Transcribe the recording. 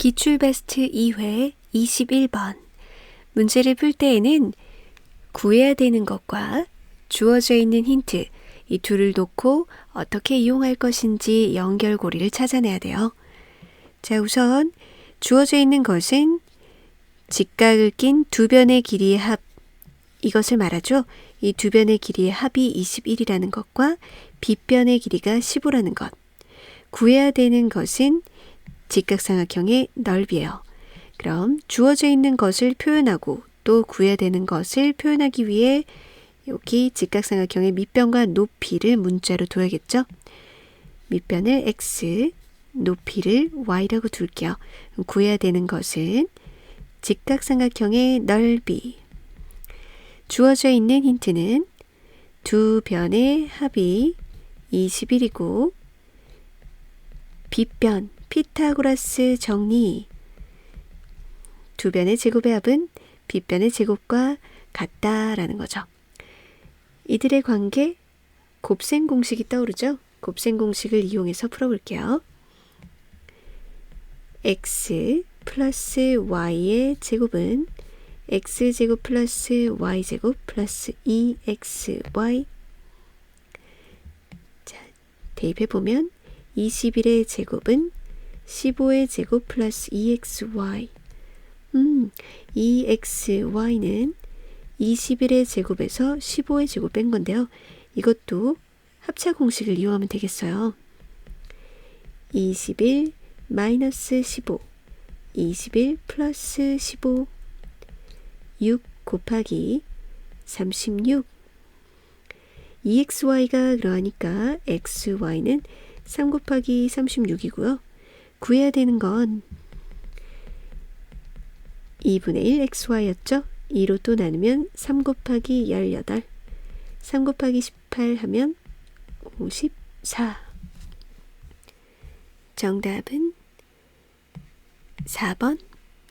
기출 베스트 2회 21번. 문제를 풀 때에는 구해야 되는 것과 주어져 있는 힌트, 이 둘을 놓고 어떻게 이용할 것인지 연결고리를 찾아내야 돼요. 자, 우선 주어져 있는 것은 직각을 낀 두 변의 길이의 합, 이것을 말하죠. 이 두 변의 길이의 합이 21이라는 것과 빗변의 길이가 15라는 것. 구해야 되는 것은 직각삼각형의 넓이에요. 그럼 주어져 있는 것을 표현하고 또 구해야 되는 것을 표현하기 위해 여기 직각삼각형의 밑변과 높이를 문자로 둬야겠죠? 밑변을 x, 높이를 y라고 둘게요. 구해야 되는 것은 직각삼각형의 넓이. 주어져 있는 힌트는 두 변의 합이 21이고 빗변 피타고라스 정리 두 변의 제곱의 합은 빗변의 제곱과 같다라는 거죠. 이들의 관계 곱셈 공식이 떠오르죠. 곱셈 공식을 이용해서 풀어볼게요. x 플러스 y의 제곱은 x제곱 플러스 y제곱 플러스 2xy 자, 대입해보면 21의 제곱은 15의 제곱 플러스 2xy 음, 2xy는 21의 제곱에서 15의 제곱 뺀 건데요. 이것도 합차 공식을 이용하면 되겠어요. 21 마이너스 15 21 플러스 15 6 곱하기 36 2xy가 그러하니까 xy는 3 곱하기 36이고요. 구해야 되는 건 2분의 1 xy였죠? 2로 또 나누면 3 곱하기 18 3 곱하기 18 하면 54 정답은 4번